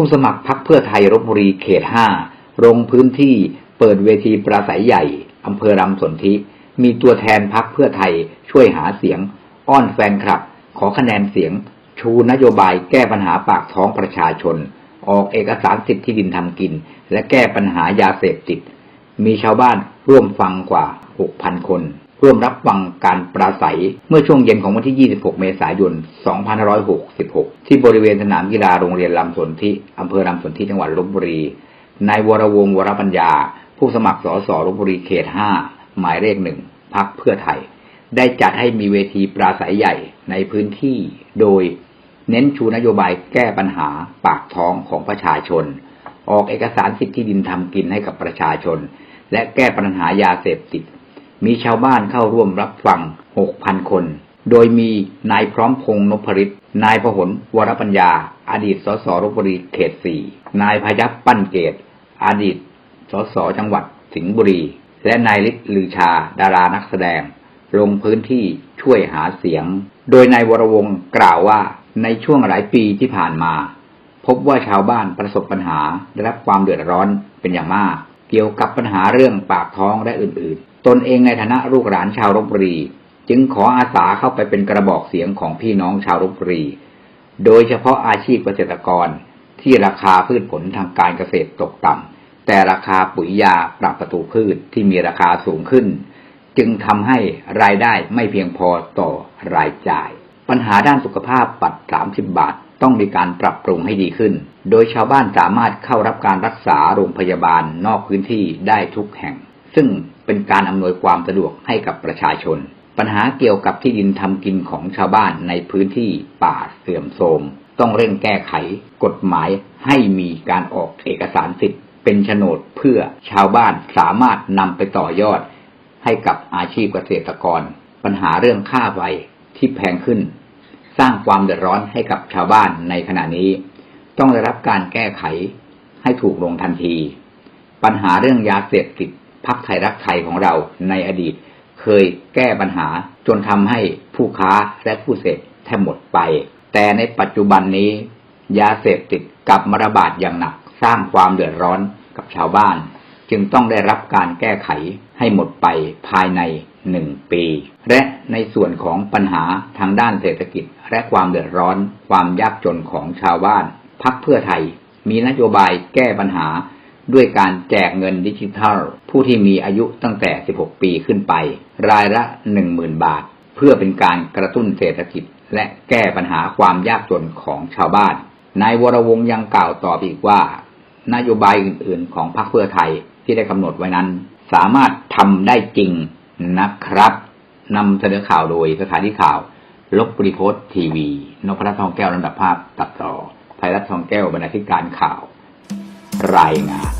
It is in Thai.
ผู้สมัครพักเพื่อไทยรบบุรีเขตห้าลงพื้นที่เปิดเวทีปราศัยใหญ่อำเภอรำสนธิ มีตัวแทนพักเพื่อไทยช่วยหาเสียง อ้อนแฟนคลับ ขอคะแนนเสียง ชูนโยบายแก้ปัญหาปากท้องประชาชน ออกเอกสารสิทธิดินทำกิน และแก้ปัญหายาเสพติด มีชาวบ้านร่วมฟังกว่า 6,000 คน ร่วมรับฟังการปราศัย เมื่อช่วงเย็นของวันที่ 26 เมษายน 2566 ที่บริเวณสนามกีฬาโรงเรียนลำสนธิอำเภอลำสนธิจังหวัดลบบุรี นายวรวงศ์วรปัญญา ผู้สมัครสสลบบุรีเขต 5 หมายเลขหนึ่งพักเพื่อไทย ได้จัดให้มีเวทีปราศัยใหญ่ในพื้นที่ โดยเน้นชูนโยบายแก้ปัญหาปากท้องของประชาชน ออกเอกสารสิทธิดินทำกินให้กับประชาชน และแก้ปัญหายาเสพติด มีชาวบ้านเข้าร่วมรับฟัง 6,000 คน โดยมีนายพร้อมพงษ์นพฤทธิ์นายพหลวรปัญญา อดีตสสลบบุรีเขต4นายพยัพปั้นเกต อดีตสสจังหวัดสิงห์บุรี และนายฤทธิ์ลือชาดารานักแสดง ลงพื้นที่ช่วยหาเสียง โดยนายวรวงศ์กล่าวว่าในช่วงหลายปีที่ผ่านมา พบว่าชาวบ้านประสบปัญหาได้รับความเดือดร้อนเป็นอย่างมาก เกี่ยวกับปัญหาเรื่องปากท้องและอื่น ตนเองในฐานะลูกหลานชาวลบบุรี จึงขออาสาเข้าไปเป็นกระบอกเสียงของพี่น้องชาวลบบุรี โดยเฉพาะอาชีพเกษตรกรที่ราคาพืชผลทางการเกษตรตกต่ำแต่ราคาปุ๋ยยาปรับประตูพืชที่มีราคาสูงขึ้น จึงทำให้รายได้ไม่เพียงพอต่อรายจ่าย ปัญหาด้านสุขภาพบัตร30 บาทต้องมีการปรับปรุงให้ดีขึ้น โดยชาวบ้านสามารถเข้ารับการรักษาโรงพยาบาลนอกพื้นที่ได้ทุกแห่ง ซึ่ง เป็นการอำนวยความสะดวกให้กับประชาชน ปัญหาเกี่ยวกับที่ดินทำกินของชาวบ้านในพื้นที่ป่าเสื่อมโทรม ต้องเร่งแก้ไขกฎหมายให้มีการออกเอกสารสิทธิ์ เป็นโฉนดเพื่อชาวบ้านสามารถนำไปต่อยอด ให้กับอาชีพเกษตรกร ปัญหาเรื่องค่าไฟที่แพงขึ้น สร้างความเดือดร้อนให้กับชาวบ้านในขณะนี้ ต้องได้รับการแก้ไขให้ถูกลงทันที ปัญหาเรื่องยาเสพติด พักไทยรักไทยของเราในอดีต เคยแก้ปัญหาจนทำให้ผู้ค้าและผู้เสพแทบหมดไป แต่ในปัจจุบันนี้ ยาเสพติดกลับมาระบาดอย่างหนัก สร้างความเดือดร้อนกับชาวบ้าน จึงต้องได้รับการแก้ไขให้หมดไปภายในหนึ่งปี และในส่วนของปัญหาทางด้านเศรษฐกิจ และความเดือดร้อน ความยากจนของชาวบ้าน พักเพื่อไทยมีนโยบายแก้ปัญหา ด้วยการแจกเงินดิจิทัล ผู้ที่มีอายุตั้งแต่ 16 ปีขึ้นไป รายละ 10,000 บาท เพื่อเป็นการกระตุ้นเศรษฐกิจ และแก้ปัญหาความยากจนของชาวบ้าน นายวรวงยังกล่าวต่ออีกว่า นโยบายอื่น ๆ ของพรรคเพื่อไทยที่ได้กำหนดไว้นั้น สามารถทำได้จริงนะครับนำเสนอข่าวโดยสถานีข่าว ลบบุรีโพสทีวีนพรัตน์ทองแก้วลำดับภาพตัดต่อไทยรัฐทองแก้วบรรณาธิการข่าว รายงาน